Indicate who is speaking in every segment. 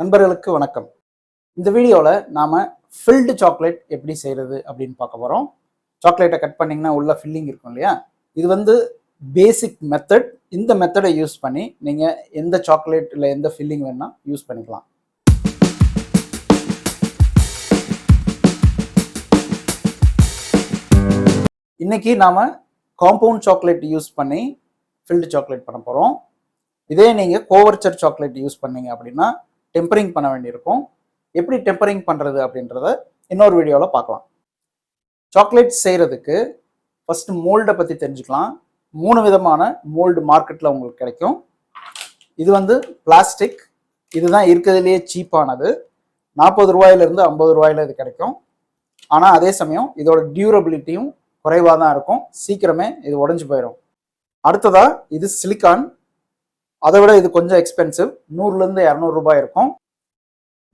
Speaker 1: நண்பர்களுக்கு வணக்கம். இந்த வீடியோவில் நாம் ஃபில்டு சாக்லேட் எப்படி செய்கிறது அப்படின்னு பார்க்க போகிறோம் சாக்லேட்டை கட் பண்ணிங்கன்னா உள்ள ஃபில்லிங் இருக்கும் இல்லையா? இது வந்து பேசிக் மெத்தட் இந்த மெத்தடை யூஸ் பண்ணி நீங்கள் எந்த சாக்லேட் இல்லை எந்த ஃபில்லிங் வேணால் யூஸ் பண்ணிக்கலாம். இன்னைக்கு நாம் காம்பவுண்ட் சாக்லேட் யூஸ் பண்ணி ஃபில்டு சாக்லேட் பண்ண போகிறோம் இதே நீங்கள் கோவர்ச்சர் சாக்லேட் யூஸ் பண்ணீங்க அப்படின்னா டெம்பரிங் பண்ண வேண்டியிருக்கும். எப்படி டெம்பரிங் பண்ணுறது அப்படின்றத இன்னொரு வீடியோவில் பார்க்கலாம். சாக்லேட் செய்கிறதுக்கு ஃபஸ்ட்டு மோல்டை பற்றி தெரிஞ்சுக்கலாம். மூணு விதமான மோல்டு மார்க்கெட்டில் உங்களுக்கு கிடைக்கும். இது வந்து பிளாஸ்டிக். இதுதான் இருக்கிறதுலையே சீப்பானது. நாற்பது ரூபாயிலிருந்து ஐம்பது ரூபாயில இது கிடைக்கும். ஆனால் அதே சமயம் இதோட டியூரபிலிட்டியும் குறைவாக தான் இருக்கும். சீக்கிரமே இது உடஞ்சி போயிடும் அடுத்ததாக இது சிலிக்கான். அதை விட இது கொஞ்சம் எக்ஸ்பென்சிவ் நூறுலேருந்து இரநூறுபா இருக்கும்.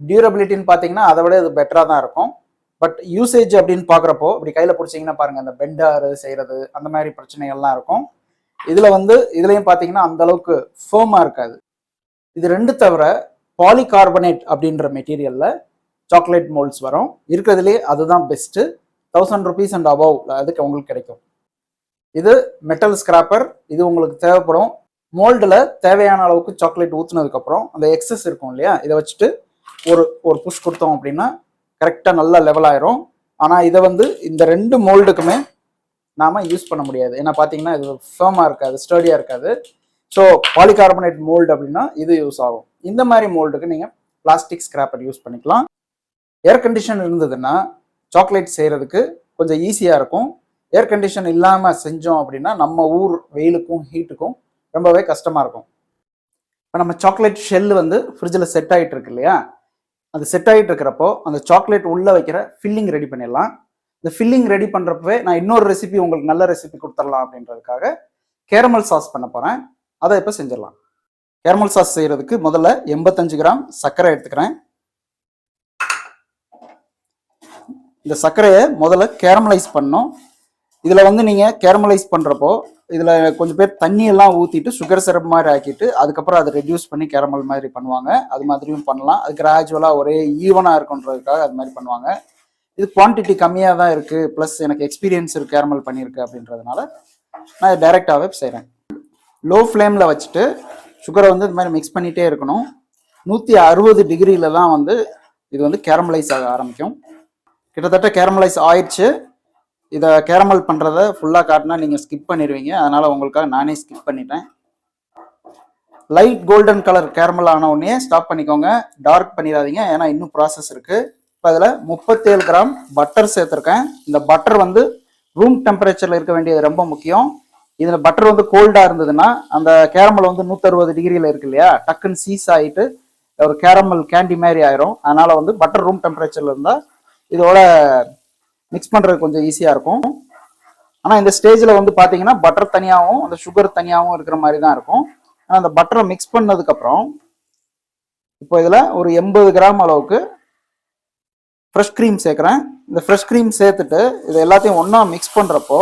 Speaker 1: டியூரபிலிட்டின்னு பார்த்தீங்கன்னா அதை விட இது பெட்டராக தான் இருக்கும். பட் யூசேஜ் அப்படின்னு பார்க்குறப்போ இப்படி கையில் பிடிச்சிங்கன்னா பாருங்கள் அந்த பெண்டாரு செய்கிறது அந்த மாதிரி பிரச்சனைகள்லாம் இருக்கும். இதில் வந்து இதுலேயும் பார்த்தீங்கன்னா அந்த அளவுக்கு ஃபேமாக இருக்காது. இது ரெண்டு தவிர பாலிகார்பனேட் அப்படின்ற மெட்டீரியலில் சாக்லேட் மோல்ட்ஸ் வரும். இருக்கிறதுலே அதுதான் best thousand rupees and above அதுக்கு உங்களுக்கு கிடைக்கும். இது மெட்டல் ஸ்கிராப்பர் இது உங்களுக்கு தேவைப்படும். மோல்டில் தேவையான அளவுக்கு சாக்லேட் ஊற்றுனதுக்கப்புறம் அந்த எக்ஸஸ் இருக்கும் இல்லையா? இதை வச்சுட்டு ஒரு ஒரு புஷ் கொடுத்தோம் அப்படின்னா கரெக்டாக நல்லா லெவல் ஆயிரும். ஆனால் இதை வந்து இந்த ரெண்டு மோல்டுக்குமே நாம் யூஸ் பண்ண முடியாது. ஏன்னா பார்த்தீங்கன்னா இது ஃபேமாக இருக்காது ஸ்டடியாக இருக்காது. ஸோ பாலிகார்பனேட் மோல்டு அப்படின்னா இது யூஸ் ஆகும். இந்த மாதிரி மோல்டுக்கு நீங்கள் பிளாஸ்டிக் ஸ்கிராப்பர் யூஸ் பண்ணிக்கலாம். ஏர் கண்டிஷன் இருந்ததுன்னா சாக்லேட் செய்கிறதுக்கு கொஞ்சம் ஈஸியாக இருக்கும். ஏர் கண்டிஷன் இல்லாமல் செஞ்சோம் அப்படின்னா நம்ம ஊர் வெயிலுக்கும் ஹீட்டுக்கும் ரொம்பவே கஷ்டமாக இருக்கும். இப்போ நம்ம சாக்லேட் ஷெல் வந்து ஃப்ரிட்ஜில் செட் ஆகிட்டு இருக்கு இல்லையா? அது செட் ஆகிட்டு இருக்கிறப்போ அந்த சாக்லேட் உள்ளே வைக்கிற ஃபில்லிங் ரெடி பண்ணிடலாம். இந்த ஃபில்லிங் ரெடி பண்ணுறப்பவே நான் இன்னொரு ரெசிபி உங்களுக்கு நல்ல ரெசிபி கொடுத்துடலாம் அப்படின்றதுக்காக கேரமல் சாஸ் பண்ண போகிறேன் அதை இப்போ செஞ்சிடலாம். கேரமல் சாஸ் செய்கிறதுக்கு முதல்ல எண்பத்தஞ்சு கிராம் சர்க்கரை எடுத்துக்கிறேன். இந்த சர்க்கரையை முதல்ல கேரமலைஸ் பண்ணோம் இதில் வந்து நீங்கள் கேரமலைஸ் பண்ணுறப்போ இதில் கொஞ்சம் பேர் தண்ணியெல்லாம் ஊற்றிட்டு சுகர் சிரப் மாதிரி ஆக்கிட்டு அதுக்கப்புறம் அதை ரெடியூஸ் பண்ணி கேரமல் மாதிரி பண்ணுவாங்க. அது மாதிரியும் பண்ணலாம். அது கிராஜுவலாக ஒரே ஈவனாக இருக்குன்றதுக்காக அது மாதிரி பண்ணுவாங்க. இது குவான்டிட்டி கம்மியாக தான் இருக்குது ப்ளஸ் எனக்கு எக்ஸ்பீரியன்ஸ் இருக்கு கேரமல் பண்ணியிருக்கு அப்படின்றதுனால நான் இதை டைரெக்டாகவே செய்கிறேன் லோ ஃப்ளேமில் வச்சுட்டு சுகரை வந்து இது மாதிரி மிக்ஸ் பண்ணிகிட்டே இருக்கணும். நூற்றி அறுபது டிகிரியில் தான் வந்து இது வந்து கேரமலைஸ் ஆக ஆரம்பிக்கும். கிட்டத்தட்ட கேரமலைஸ் ஆயிடுச்சு. இதை கேரமல் பண்ணுறத ஃபுல்லாக காட்டினா நீங்கள் ஸ்கிப் பண்ணிடுவீங்க. அதனால் உங்களுக்காக நானே ஸ்கிப் பண்ணிட்டேன். லைட் கோல்டன் கலர் கேரமல் ஆன உடனே ஸ்டாப் பண்ணிக்கோங்க. டார்க் பண்ணிடாதீங்க. ஏன்னா இன்னும் ப்ராசஸ் இருக்குது இப்போ அதில் முப்பத்தேழு கிராம் பட்டர் சேர்த்துருக்கேன். இந்த பட்டர் வந்து ரூம் டெம்பரேச்சரில் இருக்க வேண்டியது ரொம்ப முக்கியம். இதில் பட்டர் வந்து கோல்டாக இருந்ததுன்னா அந்த கேரமல் வந்து நூற்றறுபது டிகிரியில் இருக்கு இல்லையா? டக்குன்னு சீஸ் ஆகிட்டு ஒரு கேரமல் கேண்டி மாதிரி ஆயிரும். அதனால வந்து பட்டர் ரூம் டெம்பரேச்சரில் இருந்தால் இதோட மிக்ஸ் பண்ணுறது கொஞ்சம் ஈஸியாக இருக்கும். ஆனால் இந்த ஸ்டேஜில் வந்து பார்த்தீங்கன்னா பட்டர் தனியாகவும் அந்த சுகர் தனியாகவும் இருக்கிற மாதிரி தான் இருக்கும். ஆனால் அந்த பட்டரை மிக்ஸ் பண்ணதுக்கப்புறம் இப்போ இதில் ஒரு எண்பது கிராம் அளவுக்கு ஃப்ரெஷ் க்ரீம் சேர்க்குறேன். இந்த ஃப்ரெஷ் க்ரீம் சேர்த்துட்டு இது எல்லாத்தையும் ஒன்றா மிக்ஸ் பண்ணுறப்போ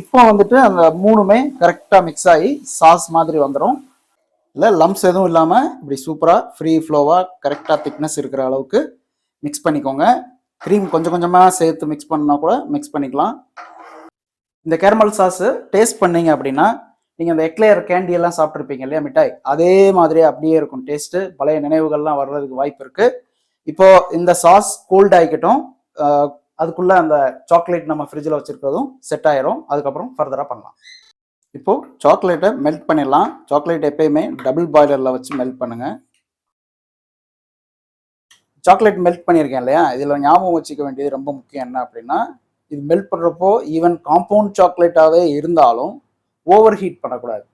Speaker 1: இப்போ வந்துட்டு அந்த மூணுமே கரெக்டாக மிக்ஸ் ஆகி சாஸ் மாதிரி வந்துடும் இல்லை லம்ஸ் எதுவும் இல்லாமல் இப்படி சூப்பராக ஃப்ரீ ஃப்ளோவாக கரெக்டாக திக்னஸ் இருக்கிற அளவுக்கு மிக்ஸ் பண்ணிக்கோங்க. க்ரீம் கொஞ்சம் கொஞ்சமாக சேர்த்து மிக்ஸ் பண்ணால் கூட மிக்ஸ் பண்ணிக்கலாம். இந்த கேரமல் சாஸு டேஸ்ட் பண்ணீங்க அப்படின்னா நீங்கள் அந்த எக்லேயர் கேண்டியெல்லாம் சாப்பிட்ருப்பீங்க இல்லையா மிட்டாய்? அதே மாதிரியே அப்படியே இருக்கும் டேஸ்ட்டு பழைய நினைவுகள்லாம் வர்றதுக்கு வாய்ப்பு இருக்குது இப்போது இந்த சாஸ் கோல்ட் ஆகிக்கட்டும். அதுக்குள்ளே அந்த சாக்லேட் நம்ம ஃப்ரிட்ஜில் வச்சுருக்கிறதும் செட் ஆயிரும். அதுக்கப்புறம் ஃபர்தராக பண்ணலாம். இப்போது சாக்லேட்டை மெல்ட் பண்ணிடலாம். சாக்லேட் எப்பயுமே டபுள் பாய்லரில் வச்சு மெல்ட் பண்ணுங்கள் சாக்லேட் மெல்ட் பண்ணியிருக்கேன் இல்லையா? இதில் ஞாபகம் வச்சுக்க வேண்டியது ரொம்ப முக்கியம் என்ன அப்படின்னா இது மெல்ட் பண்ணுறப்போ ஈவன் காம்பவுண்ட் சாக்லேட்டாகவே இருந்தாலும் ஓவர் ஹீட் பண்ணக்கூடாது.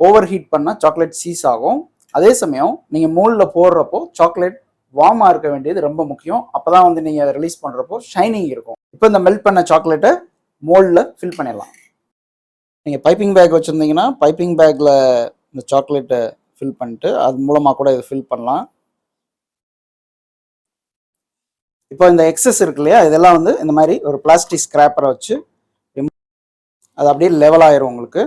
Speaker 1: ஓவர் ஹீட் பண்ணால் சாக்லேட் சீஸ் ஆகும். அதே சமயம் நீங்கள் மோல்டில் போடுறப்போ சாக்லேட் வார்மாக இருக்க வேண்டியது ரொம்ப முக்கியம். அப்போ தான் வந்து நீங்கள் அதை ரிலீஸ் பண்ணுறப்போ ஷைனிங் இருக்கும். இப்போ இந்த மெல்ட் பண்ண சாக்லேட்டை மோல்டில் ஃபில் பண்ணிடலாம். நீங்கள் பைப்பிங் பேக் வச்சுருந்தீங்கன்னா பைப்பிங் பேக்கில் இந்த சாக்லேட்டை ஃபில் பண்ணிட்டு அது மூலமாக கூட இதை ஃபில் பண்ணலாம். இப்போ இந்த எக்ஸஸ் இருக்கு இல்லையா? இதெல்லாம் வந்து இந்த மாதிரி ஒரு பிளாஸ்டிக் ஸ்கிராப்பரை வச்சு அது அப்படியே லெவல் ஆயிரும் உங்களுக்கு.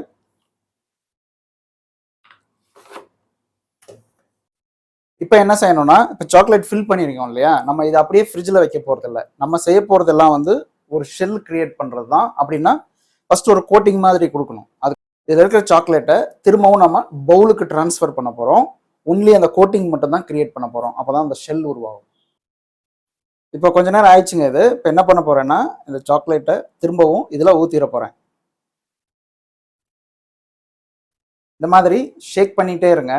Speaker 1: இப்போ என்ன செய்யணும்னா இப்போ சாக்லேட் ஃபில் பண்ணியிருக்கோம் இல்லையா? நம்ம இதை அப்படியே ஃப்ரிட்ஜில் வைக்க போகிறதில்ல நம்ம செய்ய போகிறதெல்லாம் வந்து ஒரு ஷெல் கிரியேட் பண்ணுறது தான். அப்படின்னா ஃபர்ஸ்ட் ஒரு கோட்டிங் மாதிரி கொடுக்கணும். அது இதில் இருக்கிற சாக்லேட்டை திரும்பவும் நம்ம பவுலுக்கு ட்ரான்ஸ்ஃபர் பண்ண போகிறோம் ஒன்லி அந்த கோட்டிங் மட்டும் தான் கிரியேட் பண்ண போகிறோம் அப்போ தான் அந்த ஷெல் உருவாகும். இப்போ கொஞ்ச நேரம் ஆயிடுச்சுங்க இது. இப்போ என்ன பண்ண போறேன்னா இந்த சாக்லேட்டை திரும்பவும் இதில் ஊற்றிட போகிறேன் இந்த மாதிரி ஷேக் பண்ணிகிட்டே இருங்க.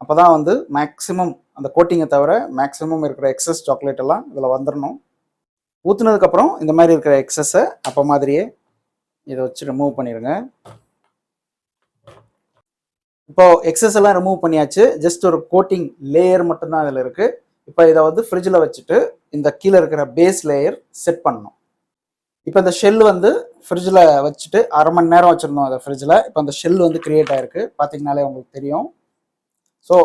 Speaker 1: அப்போ தான் வந்து மேக்ஸிமம் அந்த கோட்டிங்கை தவிர மேக்ஸிமம் இருக்கிற எக்ஸஸ் சாக்லேட் எல்லாம் இதில் வந்துடணும் ஊற்றுனதுக்கப்புறம் இந்த மாதிரி இருக்கிற எக்ஸஸை அப்போ மாதிரியே இதை வச்சு ரிமூவ் பண்ணிடுங்க இப்போ எக்ஸஸ் எல்லாம் ரிமூவ் பண்ணியாச்சு. ஜஸ்ட் ஒரு கோட்டிங் லேயர் மட்டும்தான் இதில் இருக்குது இப்போ இதை வந்து ஃப்ரிட்ஜில் வச்சுட்டு இந்த கீழே இருக்கிற பேஸ் லேயர் செட் பண்ணணும். இப்போ இந்த ஷெல் வந்து ஃப்ரிட்ஜில் வச்சுட்டு அரை மணி நேரம் வச்சுருந்தோம் அதை ஃப்ரிட்ஜில் இப்போ அந்த ஷெல் வந்து கிரியேட் ஆயிருக்கு. பார்த்தீங்கனாலே உங்களுக்கு தெரியும். ஸோ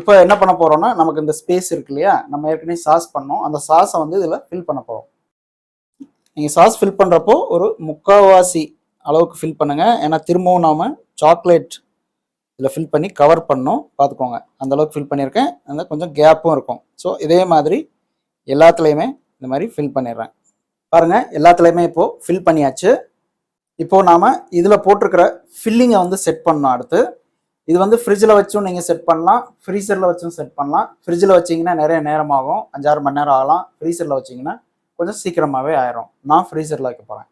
Speaker 1: இப்போ என்ன பண்ண போகிறோன்னா நமக்கு இந்த ஸ்பேஸ் இருக்கு இல்லையா? நம்ம ஏற்கனவே சாஸ் பண்ணோம். அந்த சாஸை வந்து இதில் ஃபில் பண்ண போகிறோம் நீங்கள் சாஸ் ஃபில் பண்ணுறப்போ ஒரு முக்கால்வாசி அளவுக்கு ஃபில் பண்ணுங்கள் ஏன்னா திரும்பவும் நாம் சாக்லேட் இதில் ஃபில் பண்ணி கவர் பண்ணோம். பார்த்துக்கோங்க. அந்த அளவுக்கு ஃபில் பண்ணியிருக்கேன். அந்த கொஞ்சம் கேப்பும் இருக்கும். ஸோ இதே மாதிரி எல்லாத்துலேயுமே இந்த மாதிரி ஃபில் பண்ணிடுறேன். பாருங்கள் எல்லாத்துலேயுமே இப்போது ஃபில் பண்ணியாச்சு. இப்போது நாம் இதில் போட்டிருக்கிற ஃபில்லிங்கை வந்து செட் பண்ணோம் அடுத்து. இது வந்து ஃப்ரிட்ஜில் வச்சும் நீங்கள் செட் பண்ணலாம். ஃப்ரீசரில் வச்சும் செட் பண்ணலாம். ஃப்ரிட்ஜில் வச்சிங்கன்னா நிறைய நேரம் ஆகும். அஞ்சாறு மணி நேரம் ஆகலாம். ஃப்ரீசரில் வச்சிங்கன்னா கொஞ்சம் சீக்கிரமாகவே ஆயிரும். நான் ஃப்ரீசரில் வைக்க போகிறேன்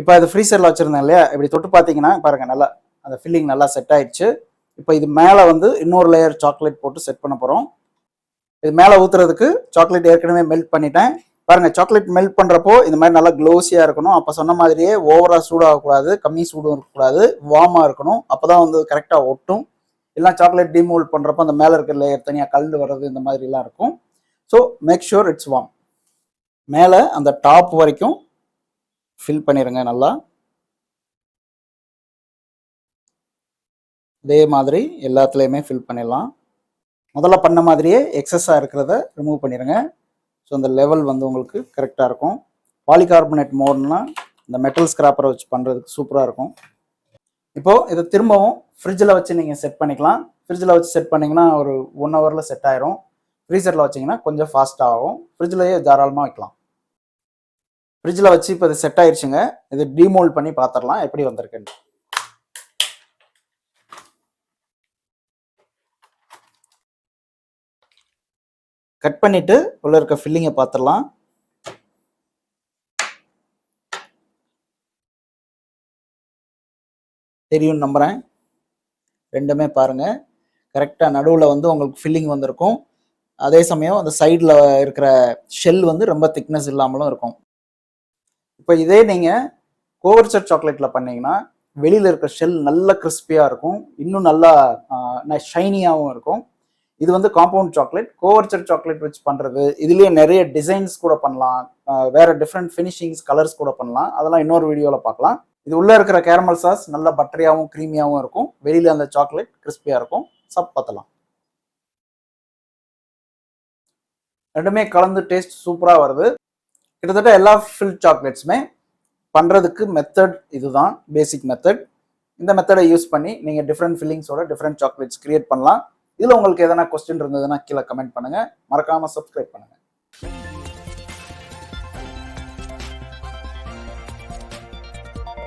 Speaker 1: இப்போ அது ஃப்ரீசரில் வச்சுருந்தேன் இல்லையா? இப்படி தொட்டு பார்த்தீங்கன்னா பாருங்கள் நல்லா அந்த ஃபில்லிங் நல்லா செட் ஆயிடுச்சு. இப்போ இது மேலே வந்து இன்னொரு லேயர் சாக்லேட் போட்டு செட் பண்ண போகிறோம் இது மேலே ஊற்றுறதுக்கு சாக்லேட் ஏற்கனவே மெல்ட் பண்ணிட்டேன். பாருங்க சாக்லேட் மெல்ட் பண்ணுறப்போ இந்த மாதிரி நல்லா க்ளோஸியாக இருக்கணும். அப்போ சொன்ன மாதிரியே ஓவராக சூடாகக்கூடாது கம்மி சூடும் இருக்கக்கூடாது வார்மாக இருக்கணும். அப்போ தான் வந்து கரெக்டாக ஒட்டும். எல்லாம் சாக்லேட் டிமோல்ட் பண்ணுறப்போ அந்த மேலே இருக்கிற லேயர் தனியாக கல் வர்றது இந்த மாதிரிலாம் இருக்கும். So make sure it's warm மேலே அந்த டாப் வரைக்கும் ஃபில் பண்ணிடுங்க நல்லா. இதே மாதிரி எல்லாத்துலேயுமே ஃபில் பண்ணிடலாம். முதல்ல பண்ண மாதிரியே எக்ஸஸாக இருக்கிறத ரிமூவ் பண்ணிடுங்க ஸோ அந்த லெவல் வந்து உங்களுக்கு கரெக்டாக இருக்கும். பாலிகார்பனேட் மோட்னா இந்த மெட்டல் ஸ்கிராப்பரை வச்சு பண்ணுறதுக்கு சூப்பராக இருக்கும். இப்போது இதை திரும்பவும் ஃப்ரிட்ஜில் வச்சு நீங்கள் செட் பண்ணிக்கலாம். ஃப்ரிட்ஜில் வச்சு செட் பண்ணிங்கன்னா ஒரு ஒன் ஹவரில் செட் ஆயிரும். ஃப்ரீசரில் வச்சிங்கன்னா கொஞ்சம் ஃபாஸ்ட்டாக ஆகும். ஃப்ரிட்ஜ்லேயே தாராளமாக வைக்கலாம். ஃப்ரிட்ஜில் வச்சு இப்போ இது செட் ஆயிடுச்சுங்க இது டிமோல்ட் பண்ணி பார்த்துடலாம் எப்படி வந்திருக்குன்னு. கட் பண்ணிட்டு உள்ள இருக்க ஃபில்லிங்கை பார்த்துடலாம் தெரியும் நம்புறேன். ரெண்டுமே பாருங்க. கரெக்டாக நடுவில் வந்து உங்களுக்கு ஃபில்லிங் வந்திருக்கும். அதே சமயம் அந்த சைடில் இருக்கிற ஷெல் வந்து ரொம்ப திக்னஸ் இல்லாமலும் இருக்கும். இப்போ இதே நீங்கள் கோவர்ச்சர் சாக்லேட்டில் பண்ணிங்கன்னா வெளியில் இருக்கிற ஷெல் நல்ல கிறிஸ்பியாக இருக்கும். இன்னும் நல்லா ஷைனியாகவும் இருக்கும். இது வந்து காம்பவுண்ட் சாக்லேட் கோவர்ச்சர் சாக்லேட் வச்சு பண்ணுறது இதுலேயே நிறைய டிசைன்ஸ் கூட பண்ணலாம். வேற டிஃப்ரெண்ட் ஃபினிஷிங்ஸ் கலர்ஸ் கூட பண்ணலாம். அதெல்லாம் இன்னொரு வீடியோவில் பார்க்கலாம். இது உள்ளே இருக்கிற கேரமல் சாஸ் நல்ல பட்டரியாகவும் க்ரீமியாகவும் இருக்கும். வெளியில் அந்த சாக்லேட் கிறிஸ்பியாக இருக்கும். சப் பார்த்தலாம் ரெண்டுமே கலந்து டேஸ்ட் சூப்பராக வருது. கிட்டத்தட்ட எல்லா ஃபில் சாக்லேட்ஸுமே பண்ணுறதுக்கு மெத்தட் இதுதான். பேசிக் மெத்தட் இந்த மெத்தடை யூஸ் பண்ணி நீங்கள் டிஃப்ரெண்ட் ஃபில்லிங்ஸோட டிஃப்ரெண்ட் சாக்லேட்ஸ் க்ரியேட் பண்ணலாம். இதில் உங்களுக்கு எதனா கொஸ்டின் இருந்ததுன்னா கீழே கமெண்ட் பண்ணுங்கள் மறக்காமல் சப்ஸ்கிரைப் பண்ணுங்கள்